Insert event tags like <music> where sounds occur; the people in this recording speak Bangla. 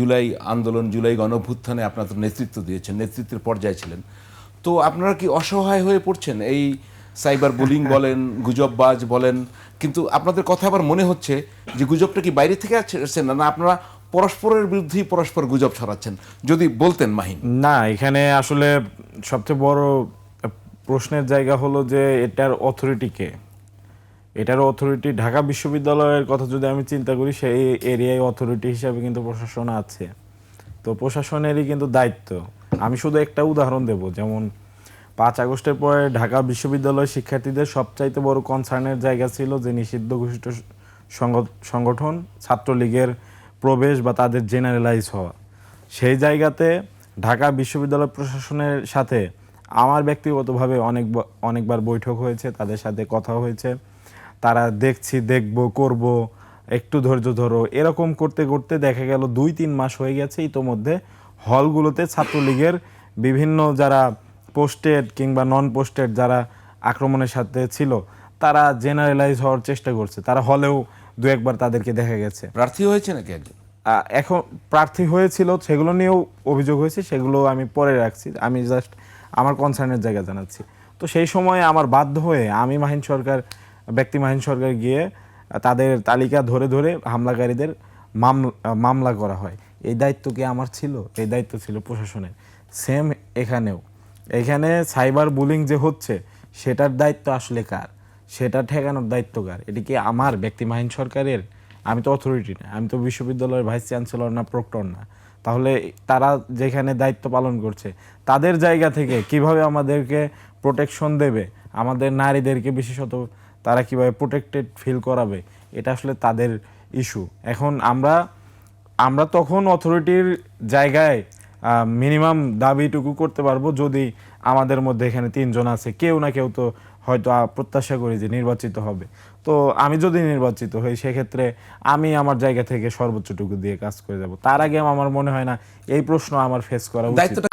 জুলাই আন্দোলন জুলাই গণভ্যুত্থানে আপনার তো নেতৃত্ব দিয়েছেন নেতৃত্বের পর্যায়ে ছিলেন। তো আপনারা কি অসহায় হয়ে পড়ছেন? এই সাইবার বুলিং <laughs> বলেন গুজববাজ বলেন কিন্তু আপনাদের কথা আবার মনে হচ্ছে যে গুজবটা কি বাইরে থেকে আসছে না না আপনারা পরস্পরের বিরুদ্ধেই পরস্পর গুজব ছড়াচ্ছেন। যদি বলতেন মাহিন। না এখানে আসলে সবচেয়ে বড় প্রশ্নের জায়গা হলো যে এটার অথরিটি কে? এটার অথরিটি ঢাকা বিশ্ববিদ্যালয়ের কথা যদি আমি চিন্তা করি, সেই এরিয়ায় অথরিটি হিসাবে কিন্তু প্রশাসন আছে। তো প্রশাসনেরই কিন্তু দায়িত্ব। আমি শুধু একটা উদাহরণ দেব, যেমন পাঁচ আগস্টের পরে ঢাকা বিশ্ববিদ্যালয় শিক্ষার্থীদের সবচাইতে বড় কনসার্নের জায়গা ছিল যে নিষিদ্ধ ঘোষিত সংগ- সংগঠন ছাত্রলীগের প্রবেশ বা তাদের জেনারেলাইজ হওয়া। সেই জায়গাতে ঢাকা বিশ্ববিদ্যালয় প্রশাসনের সাথে আমার ব্যক্তিগতভাবে অনেক অনেকবার বৈঠক হয়েছে, তাদের সাথে কথা হয়েছে। তারা দেখছি দেখব করব একটু ধৈর্য ধরো এরকম করতে করতে দেখা গেল দুই তিন মাস হয়ে গেছে ইতোমধ্যে হলগুলোতে ছাত্রলীগের বিভিন্ন যারা পোস্টেড কিংবা নন পোস্টেড যারা আক্রমণের সাথে ছিল তারা জেনারেলাইজ হওয়ার চেষ্টা করছে। তারা হলেও দু একবার তাদেরকে দেখা গেছে। প্রার্থী হয়েছে নাকি একজন? এখন প্রার্থী হয়েছিল সেগুলো নিয়েও অভিযোগ হয়েছে সেগুলো আমি পরে রাখছি। আমি জাস্ট আমার কনসার্নের জায়গা জানাচ্ছি। তো সেই সময় আমার বাধ্য হয়ে আমি মাহিন সরকার ব্যক্তি মাহিন সরকার গিয়ে তাদের তালিকা ধরে ধরে হামলাকারীদের মামলা করা হয়। এই দায়িত্ব কি আমার ছিল? এই দায়িত্ব ছিল প্রশাসনের। সেম এখানেও। এখানে সাইবার বুলিং যে হচ্ছে, সেটার দায়িত্ব আসলে কার? সেটা ঠেকানোর দায়িত্ব কার? এটি কি আমার ব্যক্তি মাহিন সরকারের? আমি তো অথরিটি না। আমি তো বিশ্ববিদ্যালয়ের ভাইস চ্যান্সেলর না প্রক্টর না। তাহলে তারা যেখানে দায়িত্ব পালন করছে, তাদের জায়গা থেকে কীভাবে আমাদেরকে প্রোটেকশন দেবে? আমাদের নারীদেরকে বিশেষত তারা কীভাবে প্রোটেক্টেড ফিল করাবে, এটা আসলে তাদের ইস্যু এখন আমরা আমরা তখন অথরিটির জায়গায় মিনিমাম দাবিটুকু করতে পারব যদি আমাদের মধ্যে এখানে তিনজন আছে, কেউ না কেউ তো হয়তো প্রত্যাশা করি যে নির্বাচিত হবে। তো আমি যদি নির্বাচিত হই, সেক্ষেত্রে আমি আমার জায়গা থেকে সর্বোচ্চটুকু দিয়ে কাজ করে যাব। তার আগে আমার মনে হয় না এই প্রশ্ন আমার ফেস করা উচিত।